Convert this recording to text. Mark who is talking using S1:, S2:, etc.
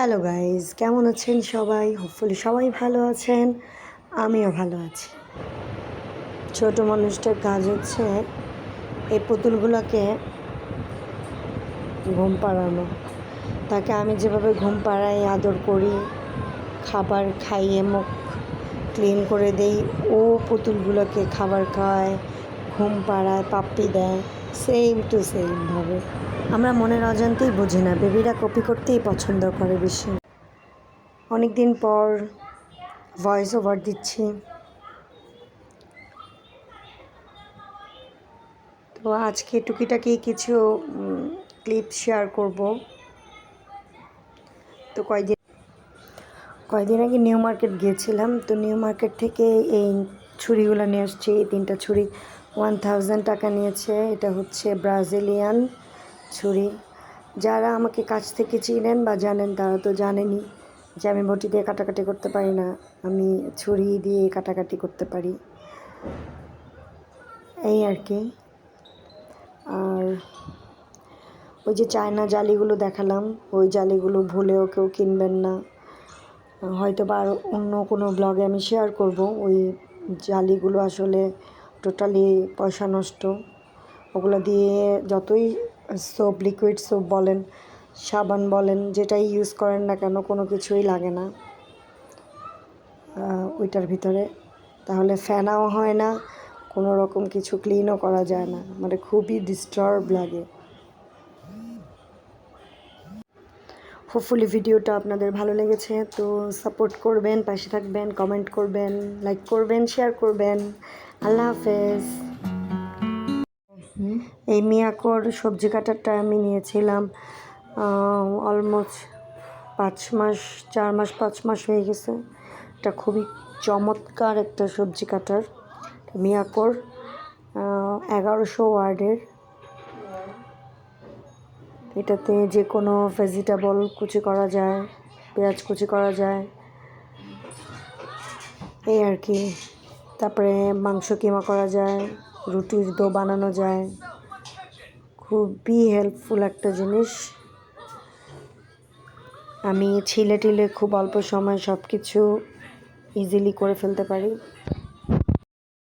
S1: Hello guys কেমন আছেন সবাই? হোপফুলি সবাই ভালো আছেন। আমিও ভালো আছি। ছোট মানুষটার কাজ হচ্ছে এই পুতুলগুলোকে ঘুম পাড়ানো। তাকে আমি যেভাবে ঘুম পাড়াই, আদর করি, খাবার খাইয়ে মুখ ক্লিন করে দেই, ও পুতুলগুলোকে খাবার খাওয়ায় ঘুম পাড়ায়, পাপ্পি দেয় সেম টু সেমভাবে আমরা মনের অজান্তেই বুঝি না, বেবিরা কপি করতেই পছন্দ করে বেশি। অনেক দিন পর ভয়েস ওভার দিচ্ছি। তো আজকে টুকিটাকি কিছু ক্লিপ শেয়ার করব। তো কয়দিন কয়দিন আগে নিউ মার্কেট গিয়েছিলাম, তো নিউ মার্কেট থেকে এই ছুরিগুলো নিয়ে আসছি, এই তিনটা ছুরি। ওয়ান থাউজেন্ড টাকা নিয়েছে। এটা হচ্ছে ব্রাজিলিয়ান ছুরি। যারা আমাকে কাছ থেকে চিনেন বা জানেন, তারা তো জানেনই যে আমি বটি দিয়ে কাটাকাটি করতে পারি না। আমি ছুরি দিয়ে কাটাকাটি করতে পারি। এই আর কি। আর ওই যে চায়না জালিগুলো দেখালাম, ওই জালিগুলো ভুলেও কেউ কিনবেন না। হয়তো বা অন্য কোনো ব্লগে আমি শেয়ার করব। ওই জালিগুলো আসলে টোটালি পয়সা নষ্ট। ওগুলো দিয়ে যতই সোপ লিকুইড সোপ বলেন, সাবান বলেন, যেটাই ইউজ করেন না কেন, কোনো কিছুই লাগে না ওইটার ভিতরে। তাহলে ফ্যানাও হয় না, কোনো রকম কিছু ক্লিনও করা যায় না। মানে খুবই ডিস্টার্ব লাগে। হোপফুলি ভিডিওটা আপনাদের ভালো লেগেছে, তো সাপোর্ট করবেন, পাশে থাকবেন কমেন্ট করবেন লাইক করবেন শেয়ার করবেন। আল্লাহ হাফেজ। এই মিয়াকোর সবজি কাটারটা আমি নিয়েছিলাম অলমোস্ট পাঁচ মাস, চার মাস, পাঁচ মাস হয়ে গেছে। এটা খুবই চমৎকার একটা সবজি কাটার, মিয়াকোর এগারোশো ওয়ার্ডের এটাতে যে কোনো ভেজিটেবল কুচি করা যায়, পেঁয়াজ কুচি করা যায়। এই আর কি। তারপরে মাংস কিমা করা যায়, রুটির দো বানানো যায়। খুবই হেল্পফুল একটা জিনিস। আমি ছিলে টিলে খুব অল্প সময় সব কিছু ইজিলি করে ফেলতে পারি।